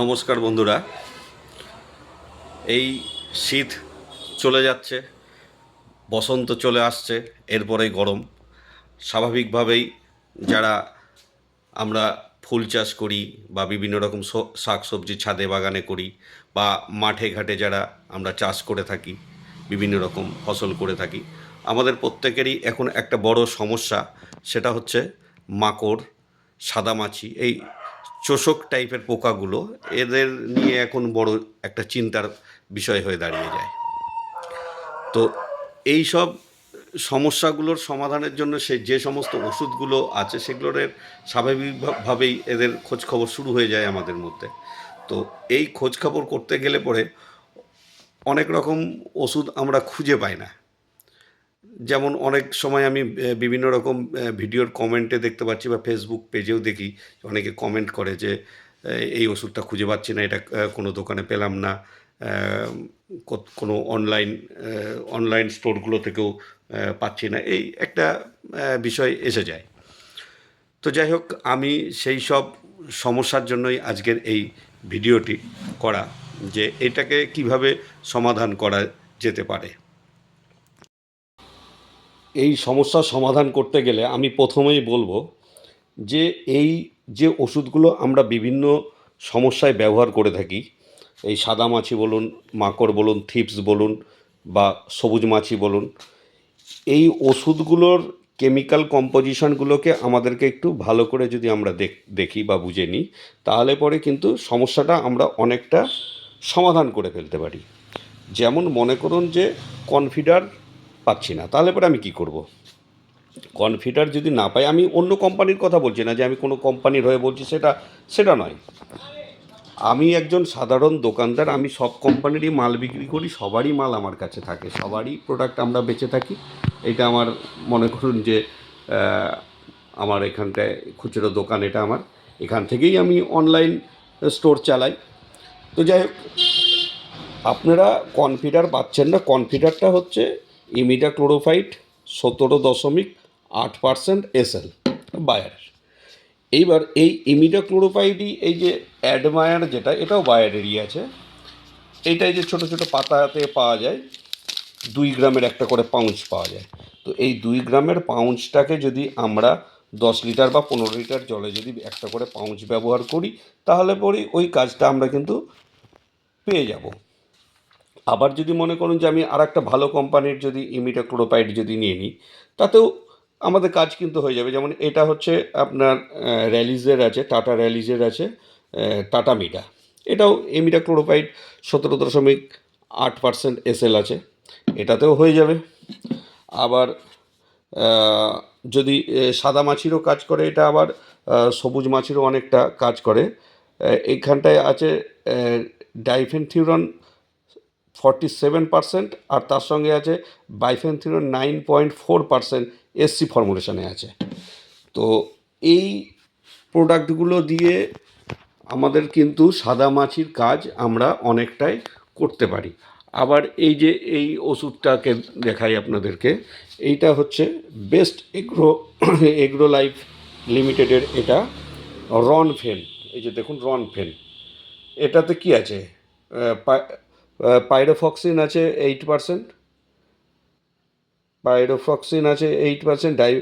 নমস্কার বন্ধুরা। এই শীত চলে যাচ্ছে, বসন্ত চলে আসছে এরপরে গরম। স্বাভাবিকভাবেই যারা আমরা ফুল চাষ করি বা বিভিন্ন রকম শাক সবজি ছাদে বাগানে করি বা মাঠে ঘাটে যারা আমরা চাষ করে থাকি, বিভিন্ন রকম ফসল করে থাকি, আমাদের প্রত্যেকেরই এখন একটা বড় সমস্যা, সেটা হচ্ছে মাকড়, সাদামাছি, এই চোষক টাইপের পোকাগুলো, এদের নিয়ে এখন বড় একটা চিন্তার বিষয় হয়ে দাঁড়িয়ে যায়। তো এই সব সমস্যাগুলোর সমাধানের জন্য সে যে সমস্ত ওষুধগুলো আছে, সেগুলোর স্বাভাবিকভাবেই এদের খোঁজ খবর শুরু হয়ে যায় আমাদের মধ্যে। তো এই খোঁজ খবর করতে গেলে পরে অনেক রকম ওষুধ আমরা খুঁজে পাই না। যেমন অনেক সময় আমি বিভিন্ন রকম ভিডিওর কমেন্টে দেখতে পাচ্ছি বা ফেসবুক পেজেও দেখি। অনেকে কমেন্ট করে যে এই ওষুধটা খুঁজে পাচ্ছি না, এটা কোনো দোকানে পেলাম না। কোনো অনলাইন অনলাইন স্টোরগুলো থেকেও পাচ্ছি না। এই একটা বিষয় এসে যায়। তো যাই হোক, আমি সেই সব সমস্যার জন্যই আজকের এই ভিডিওটি করা যে, এটাকে কীভাবে সমাধান করা যেতে পারে। এই সমস্যার সমাধান করতে গেলে আমি প্রথমেই বলব যে এই যে ওষুধগুলো আমরা বিভিন্ন সমস্যায় ব্যবহার করে থাকি, এই সাদা মাছি বলুন, মাকড় বলুন, থিপস বলুন বা সবুজ মাছি বলুন, এই ওষুধগুলোর কেমিক্যাল কম্পোজিশনগুলোকে আমাদেরকে একটু ভালো করে যদি আমরা দেখ- বা বুঝে নিই, তাহলে পরে কিন্তু সমস্যাটা আমরা অনেকটা সমাধান করে ফেলতে পারি। যেমন মনে করুন যে কনফিডার পাচ্ছি না, তাহলে পরে আমি কি করব? কনফিডার যদি না পাই, আমি অন্য কোম্পানির কথা বলছি না যে আমি কোনো কোম্পানির হয়ে বলছি, সেটা সেটা নয়। আমি একজন সাধারণ দোকানদার, আমি সব কোম্পানিরই মাল বিক্রি করি, সবারই মাল আমার কাছে থাকে, সবারই প্রোডাক্ট আমরা বেচে থাকি। এটা আমার মনে করুন যে আমার এখানটায় খুচরো দোকান এটা আমার। এখান থেকেই আমি অনলাইন স্টোর চালাই। তো যাই হোক, আপনারা কনফিডার পাচ্ছেন না কনফিডারটা হচ্ছে ইমিডা ক্লোরোফাইট সতেরো দশমিক আট পার্সেন্ট এসএল বায়ার এইবার এই ইমিডা ক্লোরোফাইডই এই যে অ্যাডমায়ার যেটা, এটাও বায়ারেরই আছে। এইটাই যে ছোটো ছোটো পাতাতে পাওয়া যায়, দুই গ্রামের একটা করে পাউচ পাওয়া যায়। তো এই দুই গ্রামের পাউচটাকে যদি আমরা দশ লিটার বা পনেরো লিটার জলে যদি একটা করে পাউচ ব্যবহার করি, তাহলে পরে ওই কাজটা আমরা কিন্তু পেয়ে যাব। আবার যদি মনে করুন যে আমি আর একটা ভালো কোম্পানির যদি ইমিটাক্লোরোপাইড যদি নিয়ে নিই, তাতেও আমাদের কাজ কিন্তু হয়ে যাবে। যেমন এটা হচ্ছে আপনার র্যালিজের আছে, টাটা র্যালিজের আছে টাটা মিটা। এটাও ইমিটাক্লোরোপাইড সতেরো দশমিক আট পার্সেন্ট এসএল আছে, এটাতেও হয়ে যাবে। আবার যদি সাদা মাছিরও কাজ করে, এটা আবার সবুজ মাছিরও অনেকটা কাজ করে। এইখানটায় আছে ডাইফেনথিউরন ফর্টি সেভেন পার্সেন্ট আর তার সঙ্গে আছে বাইফেনথিউরন nine point four percent SC ফর্মুলেশনে আছে। তো এই প্রোডাক্টগুলো দিয়ে আমাদের কিন্তু সাদা মাছির কাজ আমরা অনেকটাই করতে পারি। আবার এই যে এই ওষুধটাকে দেখাই আপনাদেরকে, এইটা হচ্ছে বেস্ট এগ্রো এগ্রো লাইফ লিমিটেডের এটা রন ফেন এই যে দেখুন রন ফেন এটাতে কি আছে? পাইরোফক্সিন আছে এইট পারসেন্ট পাইরোফক্সিন আছে এইট পার্সেন্ট ডাই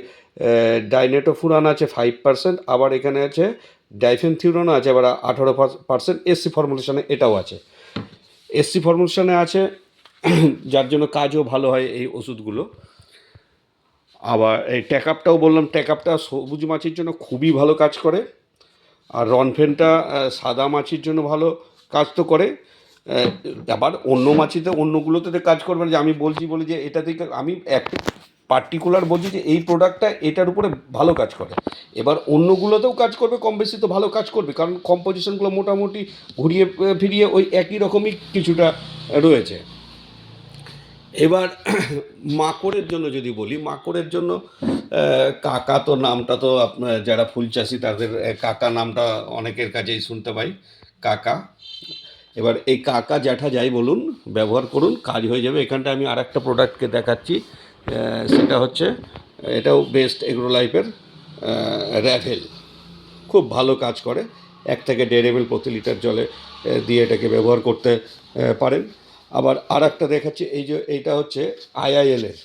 ডাইনেটোফুরান আছে ফাইভ পার্সেন্ট আবার এখানে আছে ডাইফেনথিউরন আছে আবার আঠারো পার্সেন্ট এসসি ফর্মুলেশনে এটাও আছে। এসসি ফর্মুলেশনে আছে, যার জন্য কাজও ভালো হয় এই ওষুধগুলো। আবার এই ট্যাকআপটাও বললাম ট্যাকআপটা সবুজ মাছির জন্য খুবই ভালো কাজ করে, আর রনফেনটা সাদা মাছির জন্য ভালো কাজ তো করে। আবার অন্য মাছিতে অন্যগুলোতে কাজ করবে যে আমি বলছি বলে যে এটা থেকে আমি একটা পার্টিকুলার বলছি যে এই প্রোডাক্টটা এটার উপরে ভালো কাজ করে। এবার অন্যগুলোতেও কাজ করবে, কম বেশি তো ভালো কাজ করবে, কারণ কম্পোজিশনগুলো মোটামুটি ঘুরিয়ে ফিরিয়ে ওই একই রকমই কিছুটা রয়েছে। এবার মাকড়ের জন্য যদি বলি, মাকড়ের জন্য কাকা তো নামটা তো আপনার যারা ফুল চাষি তাদের কাকা নামটা অনেকের কাছেই শুনতে পাই। কাকা এবার এই কাকা জ্যাঠা যাই বলুন, ব্যবহার করুন, কাজ হয়ে যাবে। এখানটা আমি আর একটা প্রোডাক্টকে দেখাচ্ছি সেটা হচ্ছে, এটাও বেস্ট এগ্রো লাইফের র্যাভেল খুব ভালো কাজ করে। এক থেকে দেড় এমএল প্রতি লিটার জলে দিয়ে এটাকে ব্যবহার করতে পারেন। আবার আর একটা দেখাচ্ছি, এই যে এইটা হচ্ছে আইআইএলের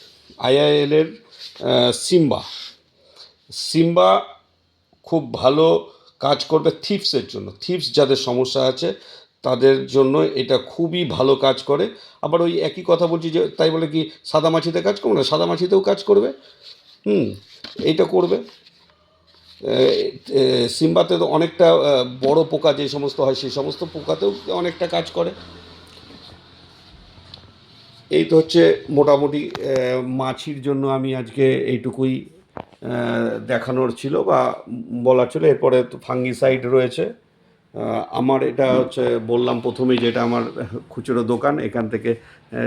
আইআইএলের সিম্বা সিম্বা খুব ভালো কাজ করবে থিপসের জন্য। থিপস যাদের সমস্যা আছে তাদের জন্য এটা খুবই ভালো কাজ করে। আবার ওই একই কথা বলছি যে, তাই বলে কি, সাদা মাছিতে কাজ করবে না? সাদা মাছিতেও কাজ করবে। হুম, এইটা করবে। সিম্বাতে তো অনেকটা বড় পোকা যে সমস্ত হয় সেই সমস্ত পোকাতেও অনেকটা কাজ করে। এই তো হচ্ছে মোটামুটি মাছির জন্য আমি আজকে এইটুকুই দেখানোর ছিল বা বলার ছিল। এরপরে তো ফাঙ্গিসাইড রয়েছে। আমার এটা হচ্ছে বললাম প্রথমেই যে এটা আমার খুচরো দোকান, এখান থেকে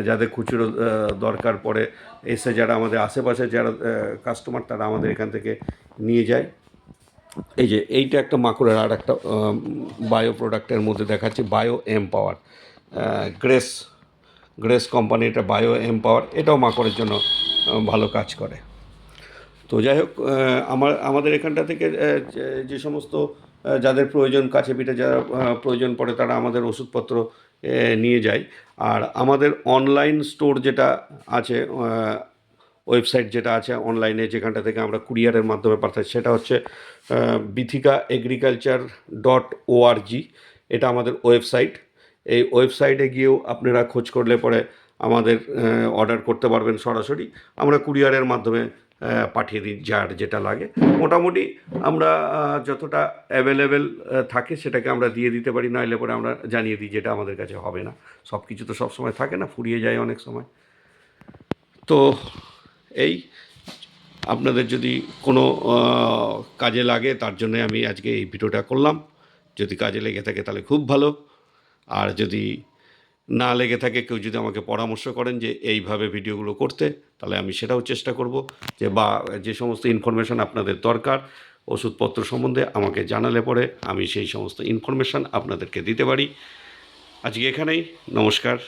যাদের খুচরো দরকার পড়ে, এসে যারা আমাদের আশেপাশে যারা কাস্টমার তারা আমাদের এখান থেকে নিয়ে যায়। এই যে এইটা একটা মাকড়ের আর একটা বায়ো প্রোডাক্টের মধ্যে দেখাচ্ছে, bio M power. Grace Grace company, এটা বায়ো এম পাওয়ার, এটাও মাকড়ের জন্য ভালো কাজ করে। তো যাই হোক আমার, আমাদের এখানটা থেকে যে- সমস্ত যাদের প্রয়োজন, কাছে পিঠে যারা প্রয়োজন পড়ে তারা আমাদের ওষুধপত্র নিয়ে যায়। আর আমাদের অনলাইন স্টোর যেটা আছে ওয়েবসাইট যেটা আছে অনলাইনে যেখানটা থেকে আমরা কুরিয়ারের মাধ্যমে পাঠাই, সেটা হচ্ছে বিথিকা এগ্রিকালচার ডট ওআরজি এটা আমাদের ওয়েবসাইট এই ওয়েবসাইটে গিয়েও আপনারা খোঁজ করলে পরে আমাদের অর্ডার করতে পারবেন সরাসরি। আমরা কুরিয়ারের মাধ্যমে পাঠিয়ে দিই, যার যেটা লাগে। মোটামুটি আমরা যতটা অ্যাভেলেবেল থাকে সেটাকে আমরা দিয়ে দিতে পারি, নইলে পরে আমরা জানিয়ে দিই যেটা আমাদের কাছে হবে না। সব কিছু তো সব সময় থাকে না, ফুরিয়ে যায় অনেক সময়। তো এই, আপনাদের যদি কোনো কাজে লাগে, তার জন্য আমি আজকে এই ভিডিওটা করলাম। যদি কাজে লেগে থাকে তাহলে খুব ভালো। আর যদি না লেগে থাকে কেউ যদি আমাকে পরামর্শ করেন যে এইভাবে ভিডিওগুলো করতে, তাহলে আমি সেটাও চেষ্টা করব যে বা যে সমস্ত ইনফরমেশান আপনাদের দরকার, ওষুধপত্র সম্বন্ধে আমাকে জানালে পরে আমি সেই সমস্ত ইনফরমেশান আপনাদেরকে দিতে পারি। আজকে এখানেই, নমস্কার।